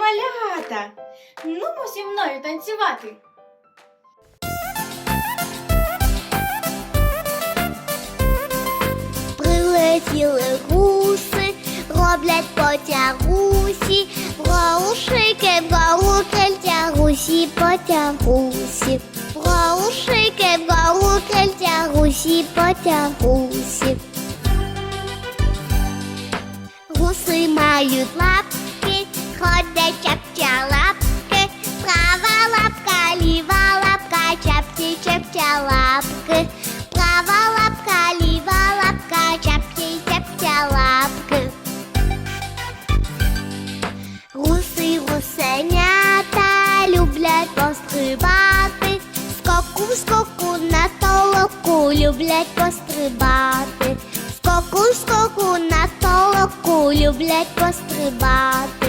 Малята! Нумо зі мною танцювати. Прилетіли гуси, роблять потягусі, Браушики, браукельтя, гусі потягусі, Браушики, браукельтя, гусі потягусі. Гуси мають лапки, лапки, права лапка, ліва лапка, чапці чапча лапки. Гуси гусенята люблять пострибати, скоку скоку на толоку люблять пострибати, скоку скоку на толоку люблять пострибати.